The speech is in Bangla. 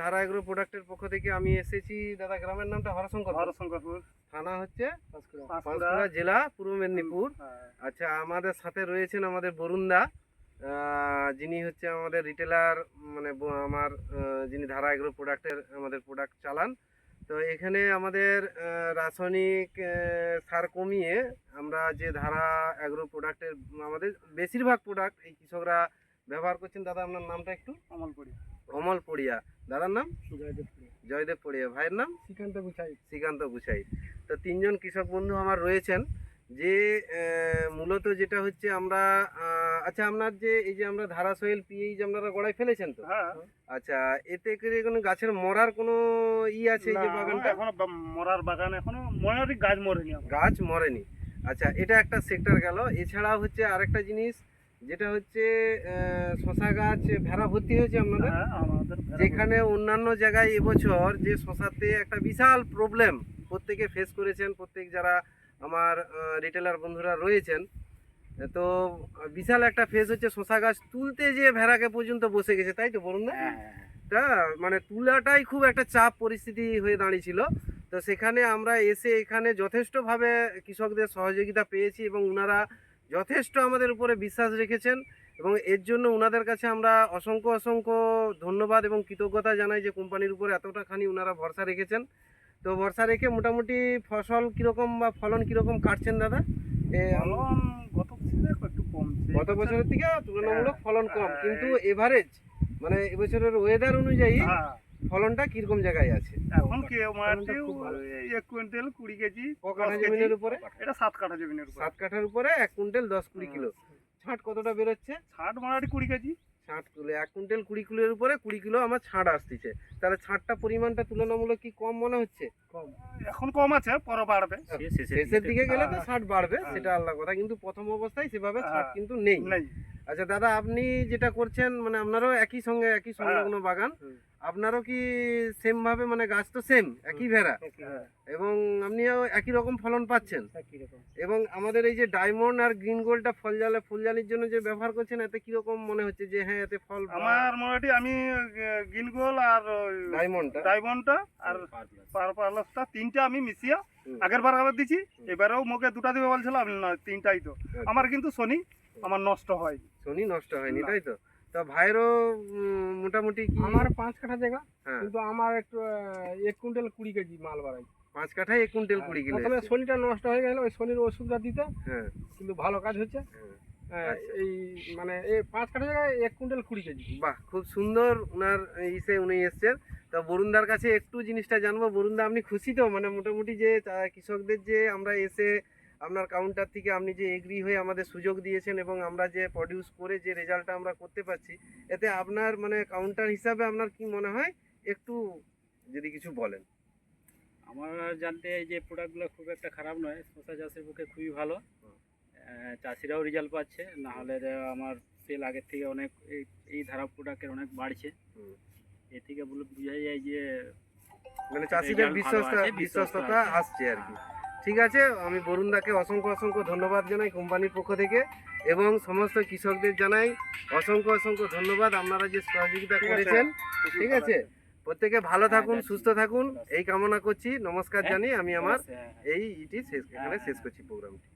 ধারা এগ্রো প্রোডাক্টের পক্ষ থেকে আমি এসেছি দাদা গ্রামের নামটা হরশঙ্কর হরশঙ্করপুর। থানা হচ্ছে পাঁশকুড়া। জেলা পূর্ব মেদিনীপুর। হ্যাঁ। আচ্ছা আমাদের সাথে রয়েছেন আমাদের বরুণদা যিনি হচ্ছে আমাদের রিটেলার মানে আমার যিনি ধারা এগ্রো প্রোডাক্টের আমাদের প্রোডাক্ট চালান। তো এখানে আমাদের রাসায়নিক সার কমিয়ে আমরা যে ধারা এগ্রো প্রোডাক্টের আমাদের বেশিরভাগ প্রোডাক্ট এই কৃষকরা ব্যবহার করছেন। দাদা আপনার নামটা একটু? অমলপুরি অমল পড়িয়া দাদার নাম? জয়দেব পড়িয়া ভাইয়ের নাম? শ্রীকান্ত গুছাই শ্রীকান্ত গুছাই তো তিনজন কৃষক বন্ধু আমার রয়েছেন যে মূলত যেটা হচ্ছে আমরা আচ্ছা আপনার যে এই যে আমরা ধারাশৈল পিএইচ আপনারা গড়াই ফেলেছেন তো? হ্যাঁ। আচ্ছা এতে করে কোনো গাছের মরার কোনো ই আছে এই যে বাগানটা? এখনও মরার বাগান এখনও মরারই গাছ মরেনি গাছ মরেনি। আচ্ছা এটা একটা সেক্টর গেল। এছাড়াও হচ্ছে আরেকটা জিনিস যেটা হচ্ছে শশা গাছ ভেড়া ভর্তি হয়েছে আপনাদের? হ্যাঁ যেখানে অন্যান্য জায়গায় এবছর যে শশাতে একটা বিশাল প্রবলেম প্রত্যেকে ফেস করেছেন প্রত্যেক যারা আমার রিটেলার বন্ধুরা রয়েছেন। তো বিশাল একটা ফেস হচ্ছে শশা গাছ তুলতে যে ভেড়াকে পর্যন্ত বসে গেছে তাই তো বলুন না? হ্যাঁ, হ্যাঁ। তা মানে তুলাটাই খুব একটা চাপ পরিস্থিতি হয়ে দাঁড়িয়েছিল। তো সেখানে আমরা এসে এখানে যথেষ্টভাবে কৃষকদের সহযোগিতা পেয়েছি এবং ওনারা যথেষ্ট আমাদের উপরে বিশ্বাস রেখেছেন এবং এর জন্য ওনাদের কাছে আমরা অসংখ্য অসংখ্য ধন্যবাদ এবং কৃতজ্ঞতা জানাই যে কোম্পানির উপরে এতটা খানি ওনারা ভরসা রেখেছেন। তো ভরসা রেখে মোটামুটি ফসল কীরকম বা ফলন কীরকম কাটছেন দাদা? ফলন গত একটু কমছে। গত বছরের থেকে তুলনামূলক ফলন কম হ্যাঁ, কিন্তু এভারেজ মানে এবছরের ওয়েদার অনুযায়ী হ্যাঁ, ফলনটা কীরকম জায়গায় আছে? এখন কি মাটি। এক কুইন্টাল কুড়ি কেজি ক কাঠা জমিনের উপরে? এটা সাত কাঠা জমিনের উপর। সাত কাঠার উপরে এক কুইন্টাল দশ কুড়ি কিলো। ছাঁট কতটা বেরোচ্ছে? ষাট মাটি কুড়ি কেজি। ছাঁট কিলো এক কুইন্টাল কুড়ি কিলোর উপরে কুড়ি কিলো আমার ছাঁট আসতেছে। তাহলে ছাঁটটা পরিমাণটা তুলনামূলক কি কম মনে হচ্ছে? কম। এখন কম আছে পরে বাড়বে। শেষের দিকে গেলে তো হ্যাঁ। ছাঁট বাড়বে হ্যাঁ। সেটা আলাদা কথা। কিন্তু প্রথম অবস্থায় সেভাবে ছাঁট হ্যাঁ। কিন্তু নেই। নেই। আচ্ছা দাদা আপনি যেটা করছেন মানে আপনারও একই সঙ্গে একই সংলগ্ন বাগান? আপনারও কি সেম ভাবে মানে গাছ তো সেম একই ভেড়া? হ্যাঁ, এবং আপনিও একই রকম ফলন পাচ্ছেন? এবং আমাদের এই যে ডায়মন্ড আর গ্রিন গোল্ডটা ফল জালে ফুল জালির জন্য যে ব্যবহার করছেন এতে কীরকম মনে হচ্ছে যে হ্যাঁ এতে ফল আমার মোটামুটি আমি গিনগোল আর ডায়মন্ডটা ডায়মন্ডটা আর পারপালসটা তিনটা আমি মিশিয়ে। আগের বার আবার দিছি এবারেও মুখে দুটা দিবে বলছিল আমি না তিনটাই তো। আমার কিন্তু শনি আমার নষ্ট হয়। শনি নষ্ট হয়নি। তাই তো? তা ভাইয়েরও মোটামুটি কি? আমার পাঁচ কাঠা জায়গা হ্যাঁ। কিন্তু আমার একটু এক কুইন্টাল কুড়ি কেজি মাল বাড়াই। পাঁচ কাঠায় এক কুইন্টাল কুড়ি কিলো প্রথমে শনিটা নষ্ট হয়ে গেল ওই শনির ওষুধটা দিতে হ্যাঁ। কিন্তু ভালো কাজ হচ্ছে হ্যাঁ। এই মানে এই পাঁচ কাঠা জায়গায় এক কুইন্টাল কুড়ি কেজি। বাহ খুব সুন্দর ওনার ইসে উনি এসছেন। তা বরুণদার কাছে একটু জিনিসটা জানব। বরুণদা আপনি খুশি তো? মানে মোটামুটি যে কৃষকদের যে আমরা এসে আপনার কাউন্টার থেকে আপনি যে এগ্রি হয়ে আমাদের সুযোগ দিয়েছেন এবং আমরা যে প্রডিউস করে যে রেজাল্টটা আমরা করতে পারছি এতে আপনার মানে কাউন্টার হিসাবে আপনার কি মনে হয়? একটু যদি কিছু বলেন। আমার জানতে এই যে প্রোডাক্টগুলো খুব একটা খারাপ নয় শসা চাষের পক্ষে খুবই ভালো। চাষিরাও রেজাল্ট পাচ্ছে না হলে আমার সেল আগের থেকে অনেক এই এই ধারা প্রোডাক্টের অনেক বাড়ছে। এ থেকে বলে বোঝা যায় যে মানে চাষিদের আছে, বিশ্বস্ততা আসছে আর কি। ঠিক আছে আমি বরুণদাকে অসংখ্য অসংখ্য ধন্যবাদ জানাই কোম্পানির পক্ষ থেকে এবং সমস্ত কৃষকদের জানাই অসংখ্য অসংখ্য ধন্যবাদ আপনারা যে সহযোগিতা করেছেন। ঠিক আছে প্রত্যেকে ভালো হ্যাঁ, থাকুন সুস্থ থাকুন এই কামনা করছি। নমস্কার হ্যাঁ, জানি আমি আমার হ্যাঁ, হ্যাঁ। এই ইটি শেষ এখানে হ্যাঁ, শেষ করছি প্রোগ্রামটি।